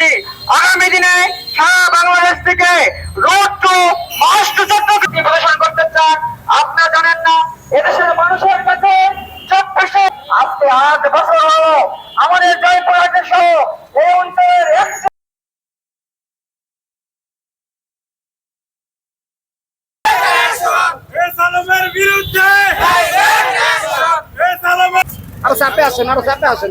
Party আগামী দিনে সারা বাংলাদেশ থেকে রোড টু মাস্ট চট্টগ্রাম প্রদর্শন করতে চান। আপনারা জানেন না, এদেশের মানুষের কাছে চব্বিশে আজকে আট বছর হলো। আমাদের জয়পুরহাটের সহ এই অঞ্চলের বিরুদ্ধে আরও চাপে আসেন, আরও চাপে আসেন।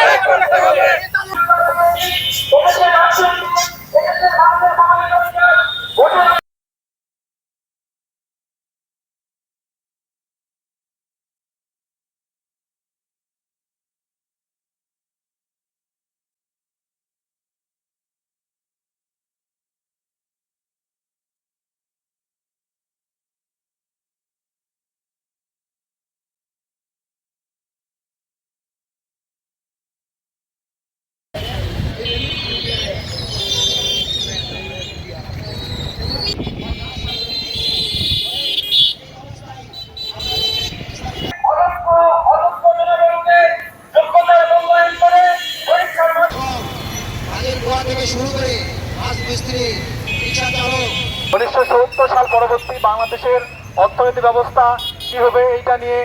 থেকে শুরু করে রাজমিস্ত্রি রিক্সা চালক। উনিশশো সাল পরবর্তী বাংলাদেশের অর্থনীতি ব্যবস্থা কি হবে এইটা নিয়ে